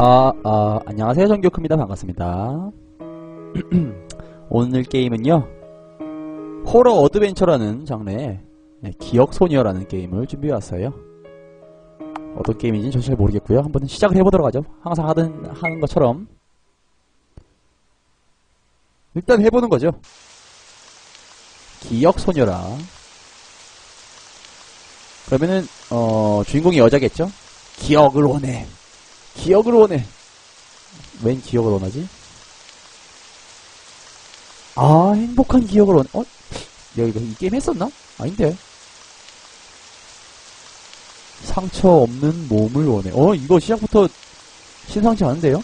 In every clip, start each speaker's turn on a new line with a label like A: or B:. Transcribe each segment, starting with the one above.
A: 아, 아, 안녕하세요. 정교크입니다. 반갑습니다. 오늘 게임은요, 호러 어드벤처라는 장르의 네, 기억소녀라는 게임을 준비해왔어요. 어떤 게임인지는 저잘 모르겠고요. 한번 시작을 해보도록 하죠. 항상 하던, 하는 것처럼. 일단 해보는 거죠. 기억소녀라. 그러면은, 어, 주인공이 여자겠죠? 기억을 원해. 기억을 원해. 웬 기억을 원하지? 아, 행복한 기억을 원해. 어? 내가 이거 이 게임 했었나? 아닌데. 상처 없는 몸을 원해. 어, 이거 시작부터 심상치 않은데요?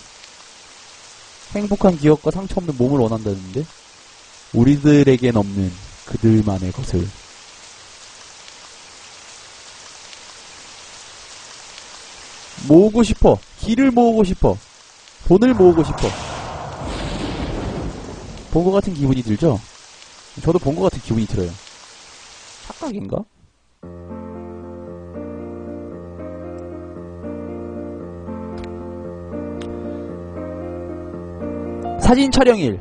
A: 행복한 기억과 상처 없는 몸을 원한다는데? 우리들에겐 없는 그들만의 것을. 모으고 싶어. 길을 모으고 싶어. 돈을 모으고 싶어. 본 것 같은 기분이 들죠? 저도 본 것 같은 기분이 들어요. 착각인가? 사진 촬영일.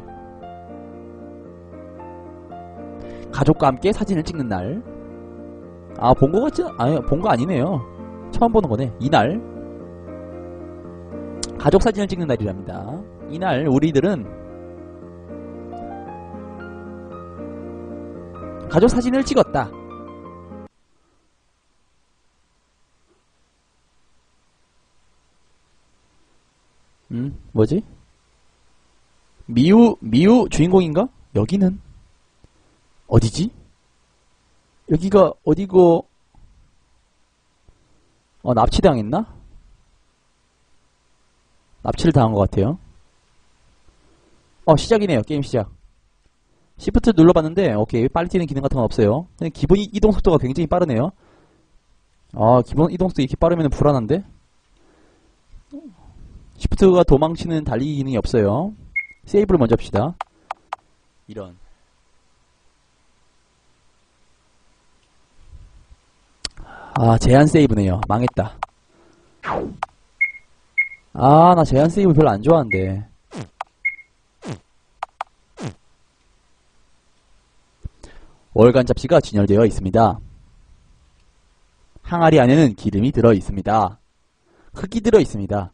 A: 가족과 함께 사진을 찍는 날. 아, 본것 같지? 아니, 본 거 아니네요. 처음 보는 거네. 이날. 가족 사진을 찍는 날이랍니다. 이날 우리들은 가족 사진을 찍었다. 음, 뭐지? 미우, 미우 주인공인가? 여기는 어디지? 여기가 어디고, 어, 납치당했나? 납치를 당한 것 같아요. 어, 시작이네요. 게임 시작. 시프트 눌러봤는데, 오케이. 빨리 뛰는 기능 같은 건 없어요. 그냥 기본 이- 이동 속도가 굉장히 빠르네요. 아, 기본 이동 속도 이렇게 빠르면 불안한데? 시프트가 도망치는 달리기 기능이 없어요. 세이브를 먼저 합시다. 이런. 아, 제한 세이브네요. 망했다. 아, 나 제한 세이브 별로 안 좋아하는데. 월간 잡지가 진열되어 있습니다. 항아리 안에는 기름이 들어 있습니다. 흙이 들어 있습니다.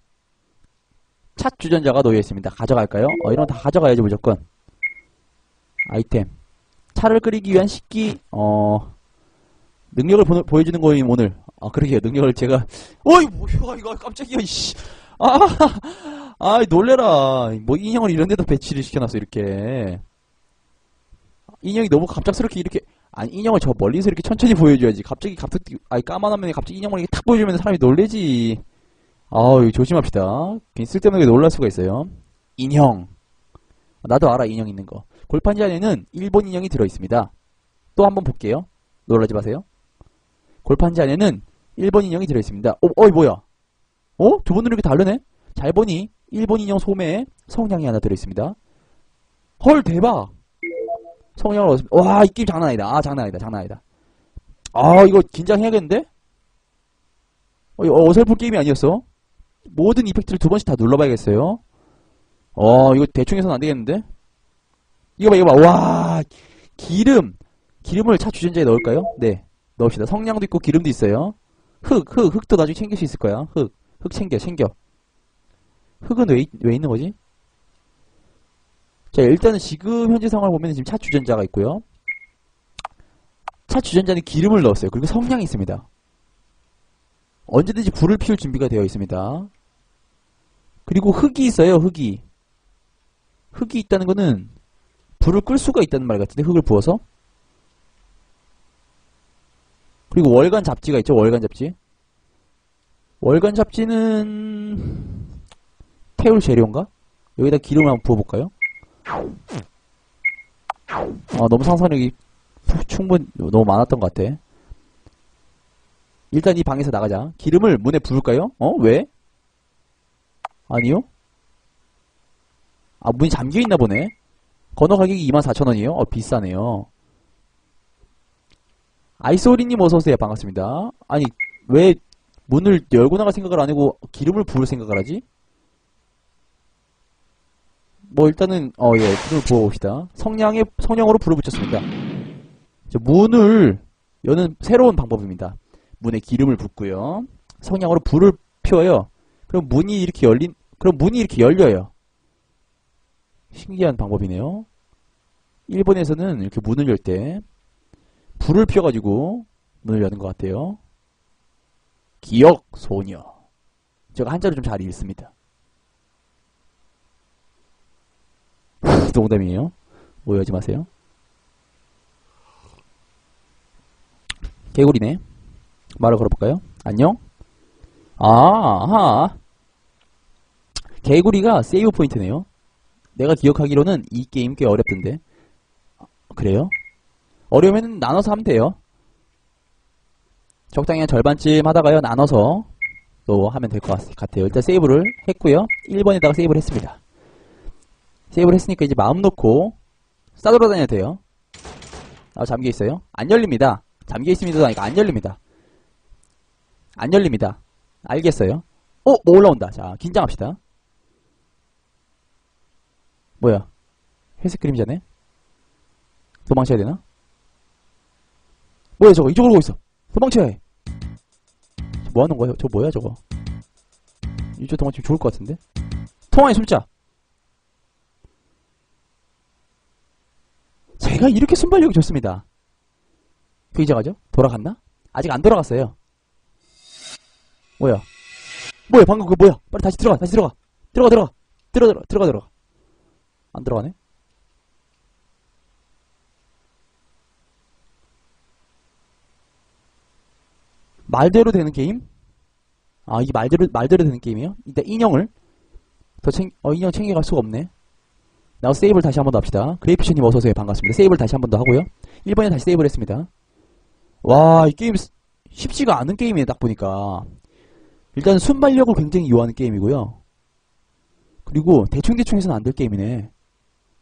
A: 찻 주전자가 놓여 있습니다. 가져갈까요? 어, 이런 거 다 가져가야지 무조건. 아이템. 차를 끓이기 위한 식기, 어, 능력을 보, 보여주는 거임, 오늘. 아, 그러게요. 능력을 제가, 어이, 뭐야, 이거 깜짝이야, 이씨. 아, 아, 놀래라. 뭐 인형을 이런 데다 배치를 시켜놨어, 이렇게. 인형이 너무 갑작스럽게 이렇게, 아니, 인형을 저 멀리서 이렇게 천천히 보여줘야지. 갑자기, 갑자기, 아니, 까만 화면에 갑자기 인형을 이렇게 탁 보여주면 사람이 놀래지. 아우, 조심합시다. 괜히 쓸데없는 게 놀랄 수가 있어요. 인형. 나도 알아, 인형 있는 거. 골판지 안에는 일본 인형이 들어있습니다. 또 한번 볼게요. 놀라지 마세요. 골판지 안에는 일본 인형이 들어있습니다. 어, 어이, 뭐야? 어? 두번 누르기 다르네? 잘 보니, 일본 인형 소매에 성냥이 하나 들어있습니다. 헐, 대박! 성냥을 얻었습니다. 와, 이 게임 장난 아니다. 아, 장난 아니다. 장난 아니다. 아, 이거 긴장해야겠는데? 어, 어설픈 게임이 아니었어. 모든 이펙트를 두 번씩 다 눌러봐야겠어요. 어, 이거 대충 해서는 안 되겠는데? 이거 봐, 이거 봐. 와, 기름. 기름을 차 주전자에 넣을까요? 네. 넣읍시다. 성냥도 있고 기름도 있어요. 흙, 흙, 흙도 나중에 챙길 수 있을 거야. 흙. 흙 챙겨, 챙겨. 흙은 왜, 있- 왜 있는 거지? 자, 일단은 지금 현재 상황을 보면 지금 차 주전자가 있고요. 차 주전자는 기름을 넣었어요. 그리고 성냥이 있습니다. 언제든지 불을 피울 준비가 되어 있습니다. 그리고 흙이 있어요, 흙이. 흙이 있다는 거는 불을 끌 수가 있다는 말 같은데, 흙을 부어서. 그리고 월간 잡지가 있죠, 월간 잡지. 월간 잡지는 태울 재료인가? 여기다 기름을 한번 부어볼까요? 아, 너무 상상력이 푸- 충분, 너무 많았던 것 같아. 일단 이 방에서 나가자. 기름을 문에 부을까요? 어? 왜? 아니요? 아, 문이 잠겨있나 보네. 건어 가격이 24,000원이에요? 어, 비싸네요. 아이소리님 어서오세요. 반갑습니다. 아니, 왜 문을 열고 나갈 생각을 안 하고 기름을 부을 생각을 하지? 뭐 일단은 어 예 불을 부어봅시다. 성냥에 성냥으로 불을 붙였습니다. 자, 문을 여는 새로운 방법입니다. 문에 기름을 붓고요. 성냥으로 불을 피워요. 그럼 문이 이렇게 열린 그럼 문이 이렇게 열려요. 신기한 방법이네요. 일본에서는 이렇게 문을 열 때 불을 피워가지고 문을 여는 것 같아요. 기억 소녀. 제가 한자를 좀 잘 읽습니다. 농담이에요. 오해하지 마세요. 개구리네. 말을 걸어볼까요? 안녕? 아, 아하. 개구리가 세이브 포인트네요. 내가 기억하기로는 이 게임 꽤 어렵던데. 아, 그래요? 어려우면 나눠서 하면 돼요. 적당히 한 절반쯤 하다가요, 나눠서 또 하면 될 것 같아요. 일단 세이브를 했고요. 1번에다가 세이브를 했습니다. 세이브를 했으니까 이제 마음 놓고 싸돌아다녀야 돼요. 아, 잠겨 있어요? 안 열립니다. 잠겨 있습니다. 하니까 안 열립니다. 안 열립니다. 알겠어요? 어, 뭐 올라온다. 자, 긴장합시다. 뭐야? 회색 그림자네? 도망쳐야 되나? 뭐야, 저거? 이쪽으로 오고 있어. 도망쳐야 해. 뭐 하는 거예요? 저 뭐야, 저거? 이쪽 도망치면 좋을 것 같은데? 통화의 숨자. 제가 이렇게 순발력이 좋습니다. 그 이자가죠? 돌아갔나? 아직 안 돌아갔어요. 뭐야? 뭐야? 방금 그거 뭐야? 빨리 다시 들어가, 다시. 들어가, 들어가. 들어가, 들어가, 들어가, 들어가. 안 들어가네? 말대로 되는 게임? 아, 이게 말대로, 말대로 되는 게임이에요? 일단 인형을 더 챙, 어, 인형 챙겨갈 수가 없네. 나우 세이브를 다시 한 번 더 합시다. 그레이피션님 어서오세요. 반갑습니다. 세이브를 다시 한 번 더 하고요. 1번에 다시 세이브를 했습니다. 와, 이 게임 스- 쉽지가 않은 게임이네, 딱 보니까. 일단 순발력을 굉장히 요하는 게임이고요. 그리고 대충대충 해서는 안 될 게임이네.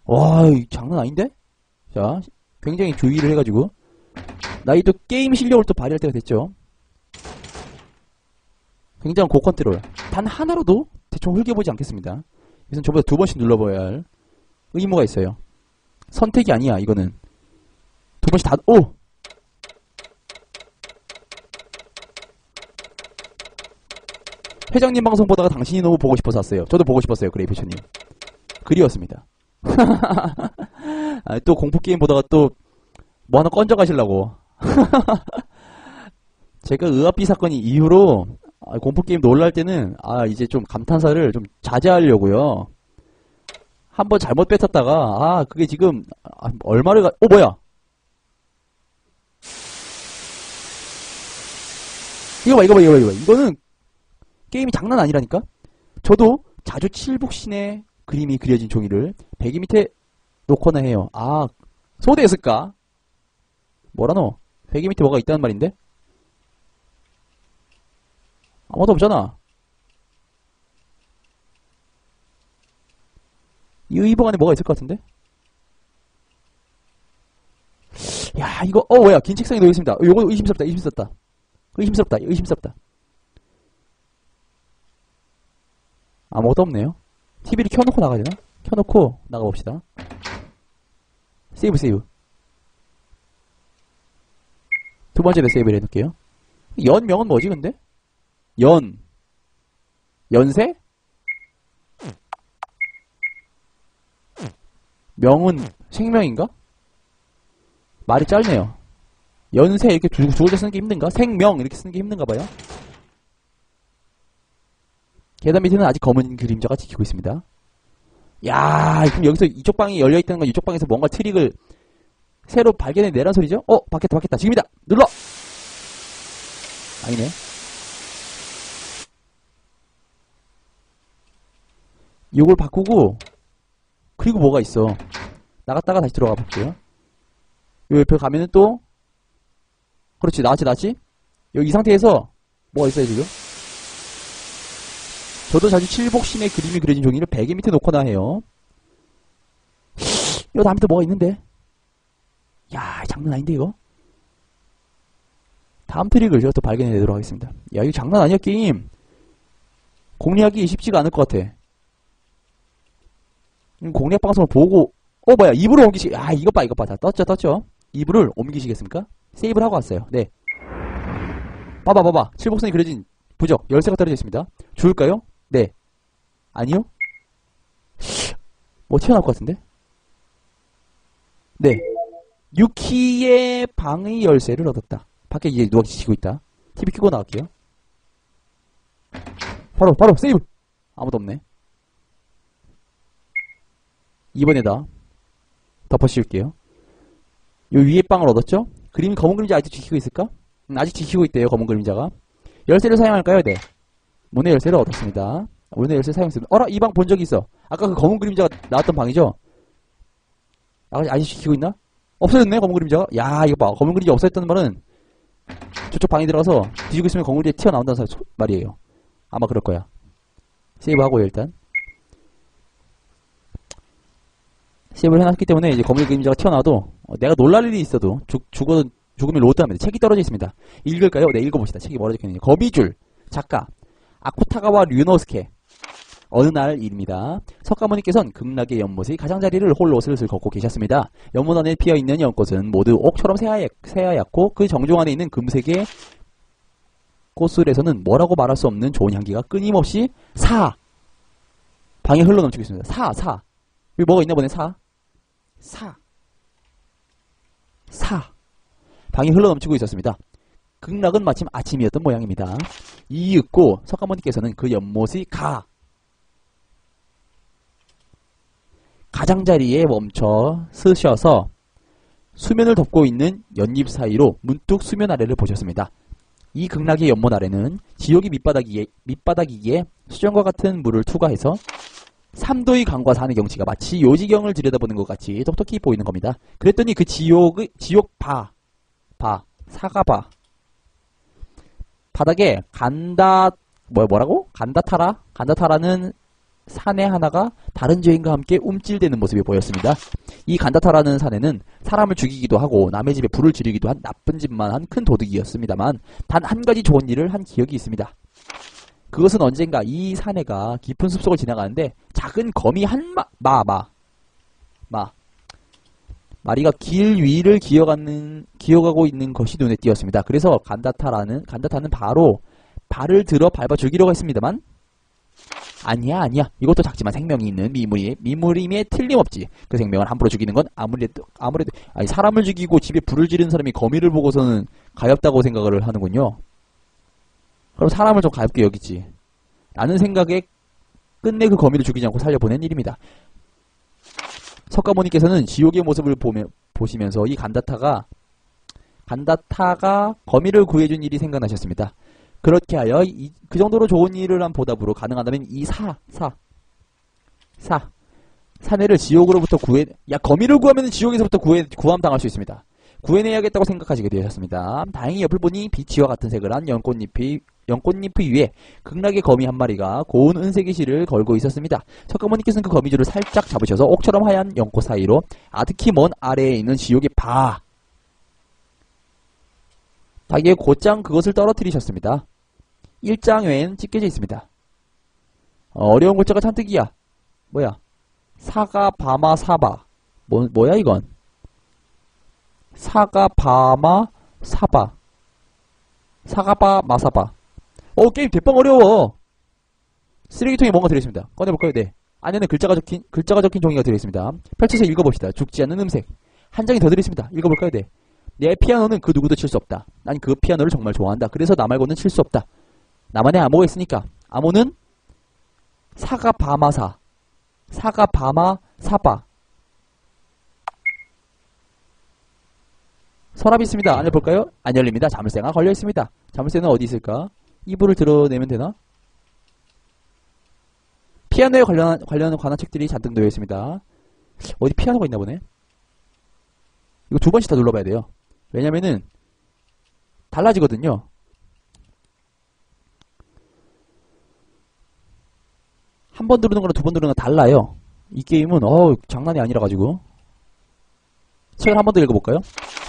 A: 와, 이 장난 아닌데? 자, 굉장히 주의를 해가지고. 나 이 또 게임 실력을 또 발휘할 때가 됐죠. 굉장히 고컨트롤. 단 하나로도 대충 흘겨보지 않겠습니다. 이것은 저보다 두 번씩 눌러봐야 할 의무가 있어요. 선택이 아니야, 이거는. 두 번씩 다, 오! 회장님 방송 보다가 당신이 너무 보고 싶어서 왔어요. 저도 보고 싶었어요, 그레이피셔님. 그리웠습니다. 아, 또 공포게임 보다가 또, 뭐 하나 건져 가시려고. 제가 의아비 사건이 이후로, 아, 공포게임 놀랄 때는, 아, 이제 좀 감탄사를 좀 자제하려고요. 한번 잘못 뱉었다가, 아, 그게 지금, 아, 얼마를 가, 어, 뭐야? 이거 봐, 이거 봐, 이거 봐, 이거 봐. 이거는 게임이 장난 아니라니까? 저도 자주 칠복신의 그림이 그려진 종이를 베개 밑에 놓거나 해요. 아, 소대했을까? 뭐라노? 베개 밑에 뭐가 있다는 말인데? 아무도 없잖아. 이 의복 안에 뭐가 있을 것 같은데? 야, 이거, 어, 뭐야. 긴 책상에 놓여있습니다. 어, 요거 의심스럽다, 의심스럽다. 의심스럽다, 의심스럽다. 아무것도 없네요. TV를 켜놓고 나가야 되나? 켜놓고 나가봅시다. 세이브, 세이브. 두 번째로 세이브를 해놓을게요. 연명은 뭐지, 근데? 연. 연세? 명은 생명인가? 말이 짧네요. 연세 이렇게 두, 두 글자 쓰는 게 힘든가? 생명 이렇게 쓰는 게 힘든가 봐요. 계단 밑에는 아직 검은 그림자가 지키고 있습니다. 야, 그럼 여기서 이쪽 방이 열려 있다는 건 이쪽 방에서 뭔가 트릭을 새로 발견해 내란 소리죠? 어, 바뀌었다, 바뀌었다. 지금이다. 눌러. 아니네. 이걸 바꾸고 그리고 뭐가 있어? 나갔다가 다시 들어가 볼게요. 요 옆에 가면은 또 그렇지, 나왔지, 나왔지? 여기 이 상태에서 뭐가 있어요 지금? 저도 자주 칠복신의 그림이 그려진 종이를 베개 밑에 놓거나 해요. 이거 다음에 또 뭐가 있는데? 야, 장난 아닌데, 이거? 다음 트릭을 제가 또 발견해내도록 하겠습니다. 야, 이거 장난 아니야, 게임. 공략이 쉽지가 않을 것 같아. 음, 공략 방송을 보고 어 뭐야 이불을 옮기시 아 이것 봐 이것 봐다 떴죠 떴죠? 이불을 옮기시겠습니까? 세이브를 하고 왔어요. 네. 봐봐 봐봐. 칠복선이 그려진 부적 열쇠가 떨어져 있습니다. 주울까요? 네. 아니요? 뭐 튀어나올 것 같은데? 네. 유키의 방의 열쇠를 얻었다. 밖에 이제 누가 지키고 있다. TV 켜고 나갈게요. 바로 바로 세이브! 아무도 없네 2번에다 덮어 씌울게요. 요 위에 빵을 얻었죠? 그림이 검은 그림자 아직도 지키고 있을까? 음, 아직 지키고 있대요, 검은 그림자가. 열쇠를 사용할까요? 네. 문의 열쇠를 얻었습니다. 문의 열쇠 사용했습니다. 어라, 이 방 본 적이 있어. 아까 그 검은 그림자가 나왔던 방이죠? 아, 아직 지키고 있나? 없어졌네, 검은 그림자가. 야, 이거 봐. 검은 그림자 없어졌다는 말은 저쪽 방에 들어가서 뒤지고 있으면 검은 그림자 튀어나온다는 소- 말이에요. 아마 그럴 거야. 세이브하고요, 일단. 세이브를 해놨기 때문에 이제 검은 그림자가 튀어나와도 어, 내가 놀랄 일이 있어도 죽, 죽어, 죽음이 로드합니다. 책이 떨어져 있습니다. 읽을까요? 네, 읽어봅시다. 책이 뭐라 적혀있는지. 거미줄, 작가, 아쿠타가와 류노스케. 어느 날 일입니다. 석가모니께서는 극락의 연못의 가장자리를 홀로 슬슬 걷고 계셨습니다. 연못 안에 피어있는 연꽃은 모두 옥처럼 새하얗, 새하얗고 그 정종 안에 있는 금색의 꽃술에서는 뭐라고 말할 수 없는 좋은 향기가 끊임없이 사! 방에 흘러 넘치고 있습니다. 사, 사. 여기 뭐가 있나 보네, 사. 사. 사. 방이 흘러 넘치고 있었습니다. 극락은 마침 아침이었던 모양입니다. 이윽고 석가모니께서는 그 연못의 가. 가장자리에 멈춰 서셔서 수면을 덮고 있는 연잎 사이로 문득 수면 아래를 보셨습니다. 이 극락의 연못 아래는 지옥의 밑바닥이기에, 밑바닥이기에 수정과 같은 물을 투과해서 삼도의 강과 산의 경치가 마치 요지경을 들여다보는 것 같이 똑똑히 보이는 겁니다. 그랬더니 그 지옥의 지옥 바, 바, 사가바 바닥에 간다 뭐 뭐라고? 간다타라? 간다타라는 산의 하나가 다른 죄인과 함께 움찔대는 모습이 보였습니다. 이 간다타라는 산에는 사람을 죽이기도 하고 남의 집에 불을 지르기도 한 나쁜 짓만 한 큰 도둑이었습니다만 단 한 가지 좋은 일을 한 기억이 있습니다. 그것은 언젠가 이 사내가 깊은 숲속을 지나가는데 작은 거미 한 마, 마, 마, 마. 마리가 길 위를 기어가는, 기어가고 있는 것이 눈에 띄었습니다. 그래서 간다타라는, 간다타는 바로 발을 들어 밟아 죽이려고 했습니다만, 아니야, 아니야. 이것도 작지만 생명이 있는 미물이, 미물임에 틀림없지. 그 생명을 함부로 죽이는 건 아무래도, 아무래도, 아니, 사람을 죽이고 집에 불을 지른 사람이 거미를 보고서는 가엽다고 생각을 하는군요. 그럼 사람을 좀 가볍게 여기지. 라는 생각에 끝내 그 거미를 죽이지 않고 살려보낸 일입니다. 석가모니께서는 지옥의 모습을 보며, 보시면서 이 간다타가 간다타가 거미를 구해준 일이 생각나셨습니다. 그렇게 하여 이- 그 정도로 좋은 일을 한 보답으로 가능하다면 이 사, 사, 사, 사내를 지옥으로부터 구해, 야 거미를 구하면 지옥에서부터 구해, 구함 당할 수 있습니다. 구해내야겠다고 생각하시게 되셨습니다. 다행히 옆을 보니 비치와 같은 색을 한 연꽃잎이 연꽃잎 위에 극락의 거미 한 마리가 고운 은색의 실을 걸고 있었습니다. 석가모니께서는 그 거미줄을 살짝 잡으셔서 옥처럼 하얀 연꽃 사이로 아득히 먼 아래에 있는 지옥의 바 닭의 곧장 그것을 떨어뜨리셨습니다. 1장 외엔 찢겨져 있습니다. 어, 어려운 글자가 잔뜩이야. 뭐야? 사가 바마 사바. 뭐, 뭐야 이건? 사가 바마 사바. 사가바 마사바. 어 게임 대빵 어려워. 쓰레기통에 뭔가 들어있습니다. 꺼내볼까요? 네. 안에는 글자가 적힌 글자가 적힌 종이가 들어있습니다. 펼쳐서 읽어봅시다. 죽지 않는 음색. 한 장이 더 들어있습니다. 읽어볼까요? 네. 내 피아노는 그 누구도 칠 수 없다. 난 그 피아노를 정말 좋아한다. 그래서 나 말고는 칠 수 없다. 나만의 암호가 있으니까. 암호는 사가 바마사. 사가 바마 사바. 서랍이 있습니다. 안을 볼까요? 안 열립니다. 자물쇠가 걸려 있습니다. 자물쇠는 어디 있을까? 이불을 드러내면 되나? 피아노에 관련, 관련 관한 책들이 잔뜩 놓여 있습니다. 어디 피아노가 있나 보네? 이거 두 번씩 다 눌러봐야 돼요. 왜냐면은, 달라지거든요. 한 번 누르는 거랑 두 번 누르는 거 달라요. 이 게임은, 어우, 장난이 아니라 가지고. 책을 한 번 더 읽어볼까요?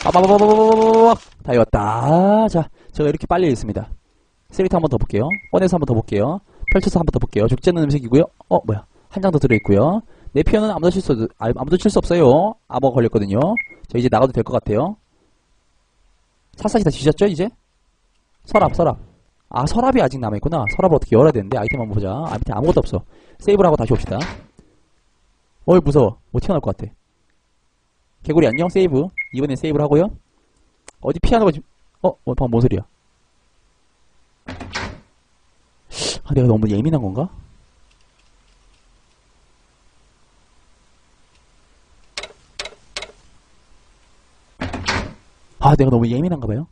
A: 빠바바바바바바바 다 읽었다. 자, 제가 이렇게 빨리 읽습니다. 쓰리트 한번 더 볼게요. 꺼내서 한번 더 볼게요. 펼쳐서 한번 더 볼게요. 죽지 않는 음색이고요. 어, 뭐야. 한 장 더 들어있고요. 내 피어는 아무도 칠 수, 아, 아무도 칠 수 없어요. 암호가 걸렸거든요. 저 이제 나가도 될 것 같아요. 샅샅이 다 뒤졌죠, 이제? 서랍, 서랍. 아, 서랍이 아직 남아있구나. 서랍을 어떻게 열어야 되는데, 아이템 한번 보자. 아, 밑에 아무것도 없어. 세이브를 하고 다시 옵시다. 어이, 무서워. 못 튀어나올 것 같아. 개구리 안녕, 세이브. 이번엔 세이브를 하고요. 어디 피아노가 지금, 어, 어, 방금 뭔 소리야? 아, 내가 너무 예민한 건가? 아, 내가 너무 예민한가 봐요.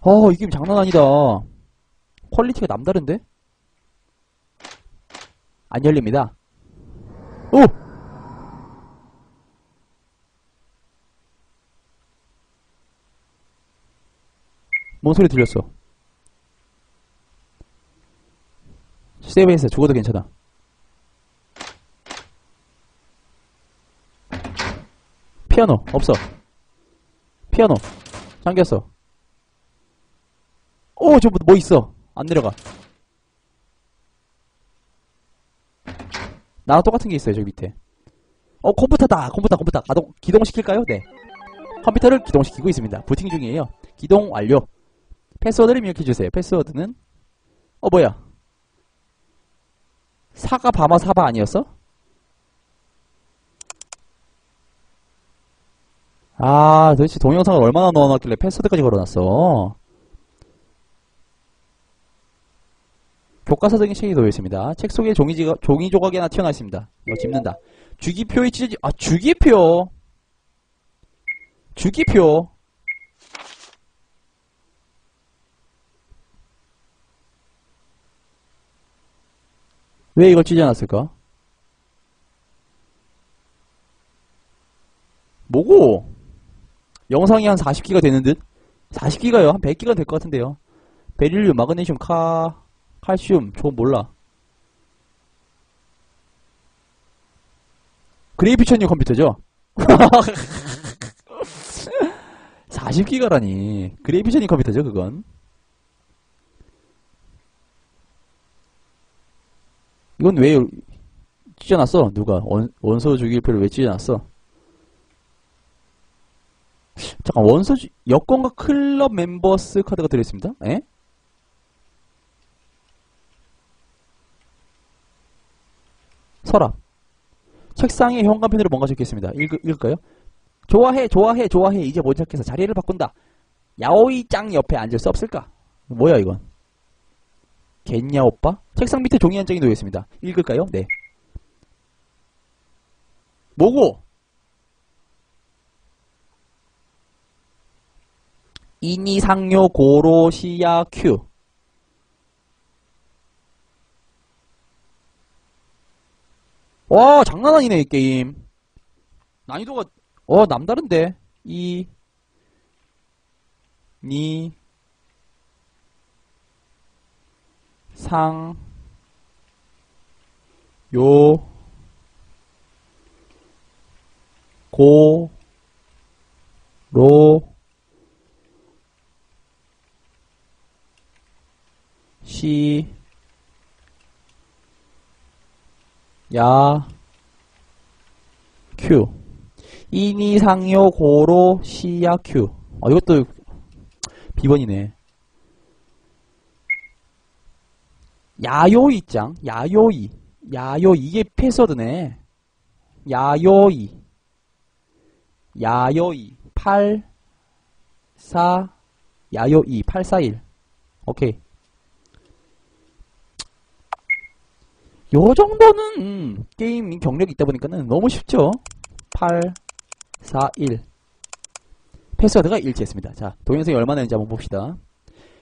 A: 어, 이 게임 장난 아니다. 퀄리티가 남다른데? 안 열립니다. 오! 뭔 소리 들렸어? 세이브했어. 죽어도 괜찮아. 피아노 없어. 피아노 잠겼어. 오, 저뭐 뭐 있어? 안 내려가. 나랑 똑같은 게 있어요, 저기 밑에. 어, 컴퓨터다. 컴퓨터, 컴퓨터. 가동, 기동시킬까요? 네. 컴퓨터를 기동시키고 있습니다. 부팅 중이에요. 기동 완료. 패스워드를 입력해주세요. 패스워드는, 어, 뭐야. 사가, 바마, 사바 아니었어? 아, 도대체 동영상을 얼마나 넣어놨길래 패스워드까지 걸어놨어. 교과서적인 책이 놓여 있습니다. 책 속에 종이, 지가, 종이 조각이 하나 튀어나와 있습니다. 이거 집는다. 주기표에 찢어지, 아, 주기표! 주기표! 왜 이걸 찢어놨을까? 뭐고? 영상이 한 40기가 되는 듯? 40기가요? 한 100기가 될 것 같은데요. 베릴륨, 마그네슘, 카, 칼슘, 저 몰라. 그레이피천유 컴퓨터죠? 40기가라니. 그레이피천유 컴퓨터죠, 그건. 이건 왜 찢어놨어? 누가? 원, 원소 주기표를 왜 찢어놨어? 잠깐, 원소, 주- 여권과 클럽 멤버스 카드가 들어있습니다. 에? 서랍. 책상에 현관편으로 뭔가 적혀있습니다. 읽, 읽을까요? 좋아해, 좋아해, 좋아해. 이제 못 찾겠어. 자리를 바꾼다. 야오이 짱 옆에 앉을 수 없을까? 뭐야, 이건? 겠냐, 오빠? 책상 밑에 종이 한 장이 놓여있습니다. 읽을까요? 네. 뭐고? 이니상요 고로시야 큐. 와, 장난 아니네, 이 게임. 난이도가, 어, 남다른데. 이, 니, 상, 요, 고, 로, 시, 야, 큐. 이니상요 고로 시야 큐. 어, 이것도 비번이네. 야요이 짱. 야요이. 야요 이게 패스워드네. 야요이. 야요이. 8 4 야요이 841. 오케이. 요 정도는 음, 게임 경력이 있다 보니까는 너무 쉽죠. 8, 4, 1. 패스워드가 일치했습니다. 자, 동영상이 얼마나 되는지 한번 봅시다.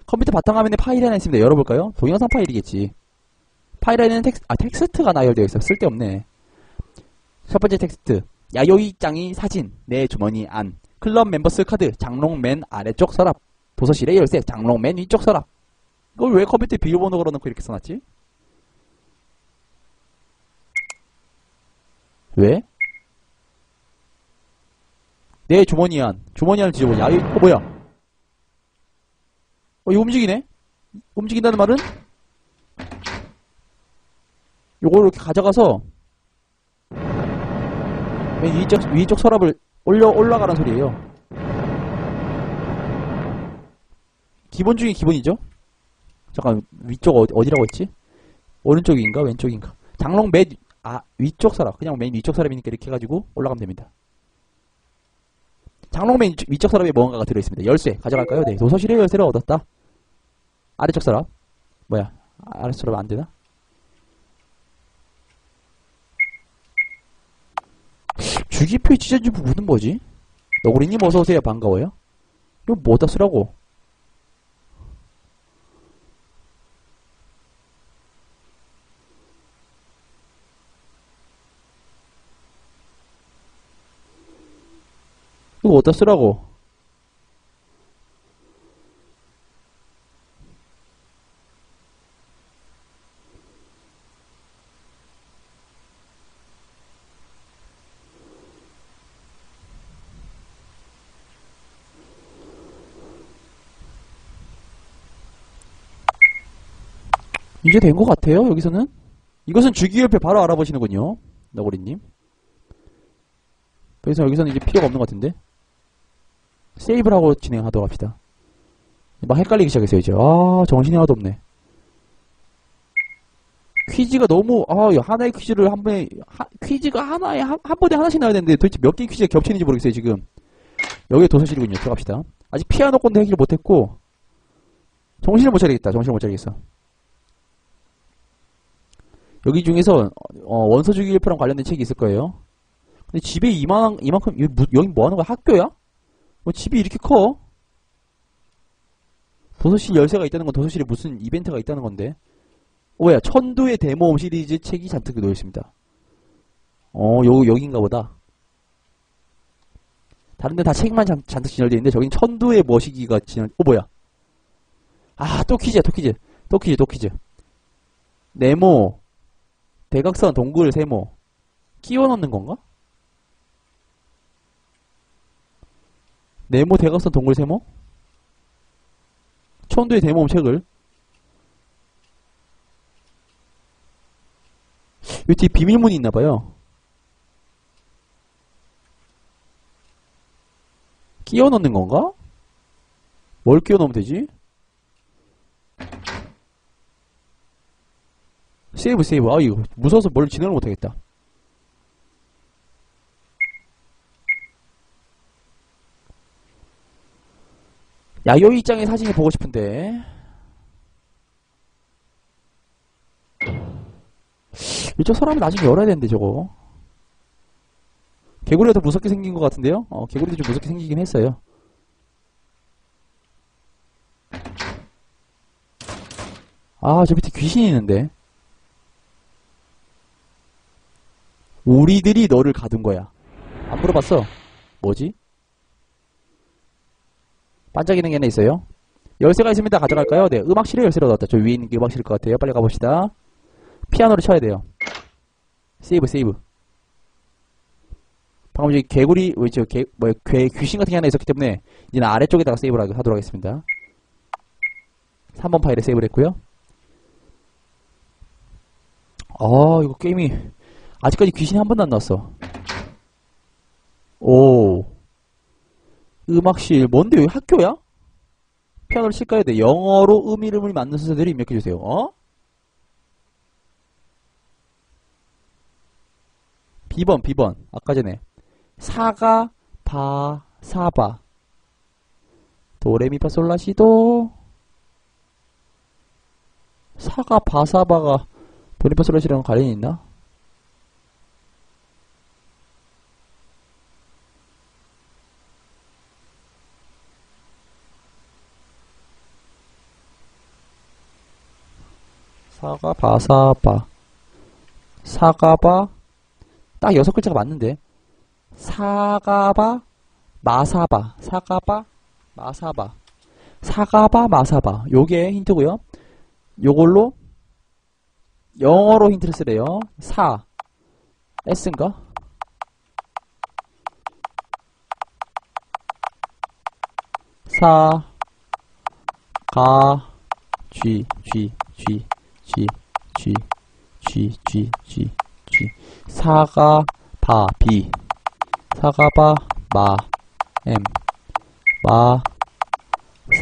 A: 컴퓨터 바탕화면에 파일이 하나 있습니다. 열어볼까요? 동영상 파일이겠지. 파일에는 텍스, 아, 텍스트가 나열되어 있어. 쓸데없네. 첫 번째 텍스트. 야요이 짱이 사진. 내 주머니 안. 클럽 멤버스 카드. 장롱 맨 아래쪽 서랍. 도서실의 열쇠. 장롱 맨 위쪽 서랍. 이걸 왜 컴퓨터에 비밀번호 걸어놓고 이렇게 써놨지? 왜? 내 주머니 안. 주머니 안을 뒤져보자. 야요, 어, 뭐야? 어, 이거 움직이네? 움직인다는 말은? 요거를 이렇게 가져가서 맨 위쪽, 위쪽 서랍을 올려, 올라가는 소리예요. 기본 중에 기본이죠? 잠깐, 위쪽 어디, 어디라고 했지? 오른쪽인가? 왼쪽인가? 장롱 맨, 아, 위쪽 서랍. 그냥 맨 위쪽 서랍이니까 이렇게 해가지고 올라가면 됩니다. 장롱 맨 위쪽- 서랍에 뭔가가 들어있습니다. 열쇠. 가져갈까요? 네. 도서실의 열쇠를 얻었다. 아래쪽 서랍. 뭐야? 아, 아래쪽 서랍 안 되나? 주기표에 찢어진 부분은 뭐지? 너구리님 어서오세요. 반가워요. 이거 뭐다 쓰라고? 어디다 쓰라고? 이제 된 것 같아요, 여기서는. 이것은 주기율표 바로 알아보시는군요. 너구리님. 그래서 여기서는 이제 필요가 없는 것 같은데. 세이브를 하고 진행하도록 합시다. 막 헷갈리기 시작했어요, 이제. 아, 정신이 하나도 없네. 퀴즈가 너무, 아, 이 하나의 퀴즈를 한 번에, 하- 퀴즈가 하나에, 한, 한 번에 하나씩 나와야 되는데 도대체 몇 개의 퀴즈가 겹치는지 모르겠어요, 지금. 여기 도서실이군요. 들어갑시다. 아직 피아노 건도 해결 못했고, 정신을 못 차리겠다, 정신을 못 차리겠어. 여기 중에서, 어, 원소 주기율표랑 관련된 책이 있을 거예요. 근데 집에 이만, 이만큼, 여기 뭐 하는 거야? 학교야? 뭐 집이 이렇게 커? 도서실 열쇠가 있다는 건 도서실에 무슨 이벤트가 있다는 건데. 어, 뭐야, 천도의 데모홈 시리즈 책이 잔뜩 놓여 있습니다. 어, 요, 여긴가 보다. 다른 데 다 책만 잔, 잔뜩 진열되어 있는데, 저긴 천도의 머시기가 진열, 어, 뭐야. 아. 또 퀴즈, 또 퀴즈. 네모, 대각선, 동글, 세모. 끼워 넣는 건가? 네모, 대각선, 동글, 세모? 천도의 데모홈 책을. 이 뒤에 비밀문이 있나봐요. 끼워 넣는 건가? 뭘 끼워 넣으면 되지? 세이브, 세이브. 아, 이거 무서워서 뭘 진행을 못하겠다. 야요이 입장의 사진이 보고 싶은데. 이쪽 사람은 나중에 열어야 되는데, 저거. 개구리가 더 무섭게 생긴 것 같은데요? 어, 개구리도 좀 무섭게 생기긴 했어요. 아, 저 밑에 귀신이 있는데. 우리들이 너를 가둔 거야. 안 물어봤어. 뭐지? 반짝이는 게 하나 있어요. 열쇠가 있습니다. 가져갈까요? 네, 음악실에 열쇠를 얻었다. 저 위에 있는 게 음악실일 것 같아요. 빨리 가봅시다. 피아노를 쳐야 돼요. 세이브, 세이브. 방금 저기 개구리, 왜, 저, 개, 뭐, 괴, 귀신 같은 게 하나 있었기 때문에, 이제는 아래쪽에다가 세이브를 하도록 하겠습니다. 3번 파일에 세이브를 했고요. 아, 이거 게임이, 아직까지 귀신이 한 번도 안 나왔어. 오. 음악실, 뭔데, 여기 학교야? 피아노를 칠까요? 네, 영어로 음 이름을 맞는 순서대로 입력해 주세요. 어? B번, B번. 아까 전에. 사가, 바, 사바. 도레미파 솔라시도. 사가, 바, 사바가 도레미파 솔라시랑 관련이 있나? 사가, 바, 사바. 사가바. 딱 여섯 글자가 맞는데. 사가바, 마사바. 사가바, 마사바. 사가바, 마사바. 요게 힌트고요. 요걸로 영어로 힌트를 쓰래요. 사. S인가? 사, 가, 쥐, 쥐, 쥐, 쥐, 쥐, 쥐, G, G, G, G. 사가, 바, 비. 사가, 바, 마, M. 마,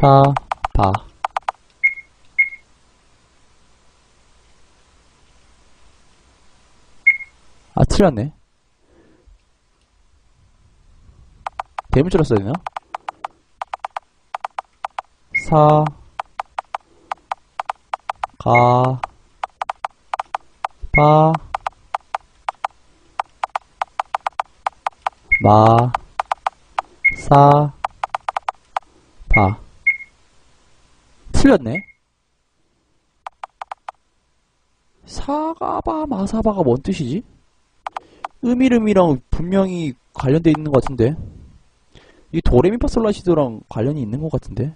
A: 사, 바. 아, 틀렸네. 대문자로 써야 되나? 사, 가, 바, 마, 사, 바. 틀렸네. 사가바, 마사바가 뭔 뜻이지? 음이름이랑 분명히 관련돼 있는 것 같은데. 이 도레미파솔라시도랑 관련이 있는 것 같은데.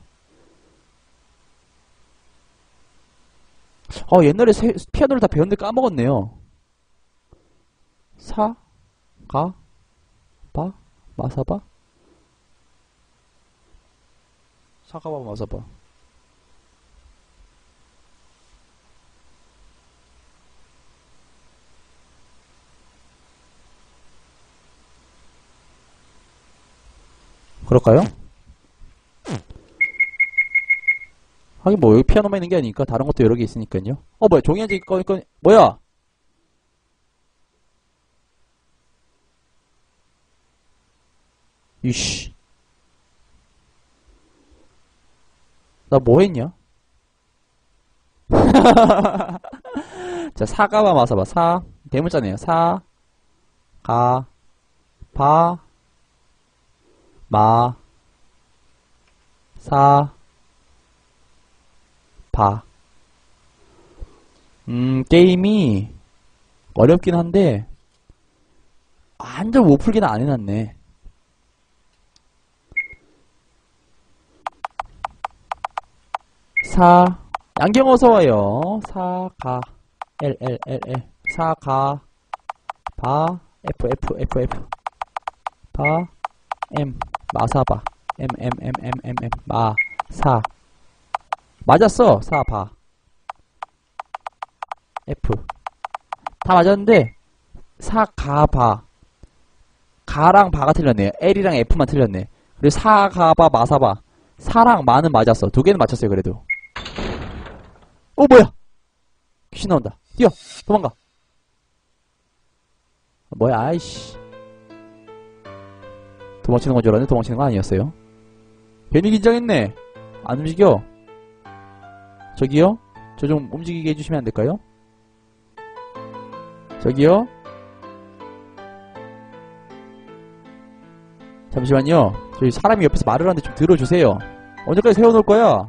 A: 어, 옛날에 세- 피아노를 다 배웠는데 까먹었네요. 사, 가, 바, 마사바? 사가바, 마사바. 그럴까요? 하긴 뭐 여기 피아노만 있는 게 아니니까 다른 것도 여러 개 있으니까요. 어 뭐야 종이 한장 꺼, 꺼, 뭐야? 이씨. 나 뭐 했냐? 자, 사가바 마사바 사 대문자네요. 사, 가, 바, 마, 사, 바. 음, 게임이 어렵긴 한데, 완전 못 풀기는 안 해놨네. 사, 양경 어서 와요. 사, 가, L, L, L, L. 사, 가, 바, F, F, F, F. 바, M, 마사바. M, M, M, M, M, M. 마, 사. 맞았어. 사, 바. F. 다 맞았는데, 사, 가, 바. 가랑 바가 틀렸네요. L이랑 F만 틀렸네. 그리고 사, 가, 바, 마, 사, 바. 사랑 마는 맞았어. 두 개는 맞췄어요, 그래도. 어, 뭐야? 귀신 나온다. 뛰어! 도망가. 뭐야, 아이씨. 도망치는 건 줄 알았는데 도망치는 거 아니었어요. 괜히 긴장했네. 안 움직여. 저기요? 저 좀 움직이게 해주시면 안 될까요? 저기요? 잠시만요. 저희 사람이 옆에서 말을 하는데 좀 들어주세요. 언제까지 세워놓을 거야?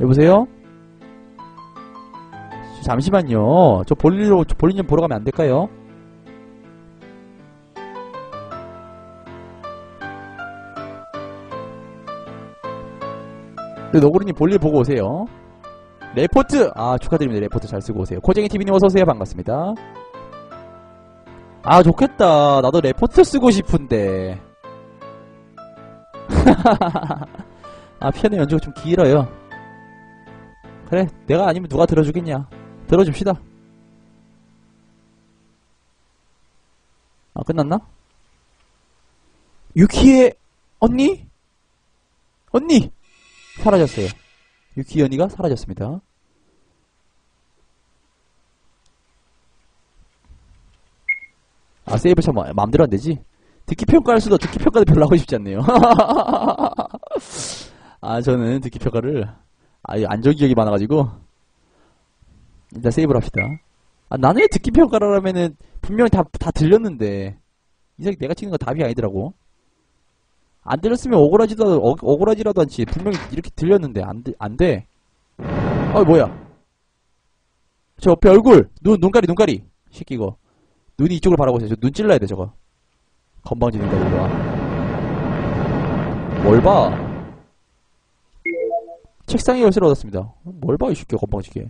A: 여보세요? 잠시만요. 저 볼일로, 저 볼일 좀 보러 가면 안 될까요? 너구리님 볼일 보고 오세요. 레포트! 아, 축하드립니다. 레포트 잘 쓰고 오세요. 코쟁이TV님 어서오세요. 반갑습니다. 아, 좋겠다. 나도 레포트 쓰고 싶은데. 아, 피아노 연주가 좀 길어요. 그래, 내가 아니면 누가 들어주겠냐. 들어줍시다. 아, 끝났나? 유키의 언니? 언니! 사라졌어요. 유키 언니가 사라졌습니다. 아, 세이브 참 마- 마음대로 안 되지? 듣기 평가할 수도 듣기 평가도 별로 하고 싶지 않네요. 아, 저는 듣기 평가를 아예 안 좋은 기억이 많아가지고 일단 세이브를 합시다. 아, 나는 왜 듣기 평가를 하면은 분명히 다, 다 들렸는데 이 새끼 내가 치는 거 답이 아니더라고. 안 들렸으면 억울하지도, 억, 억울하지라도 않지. 분명히 이렇게 들렸는데 안, 돼- 안 돼. 어, 뭐야. 저 옆에 얼굴! 눈, 눈가리, 눈가리! 이거. 눈이 이쪽을 바라고 있어요. 저눈 찔러야 돼, 저거. 건방지 눈가리, 이거 와. 뭘 봐. 책상에 열쇠를 얻었습니다. 뭘 봐, 이 새끼 건방지게.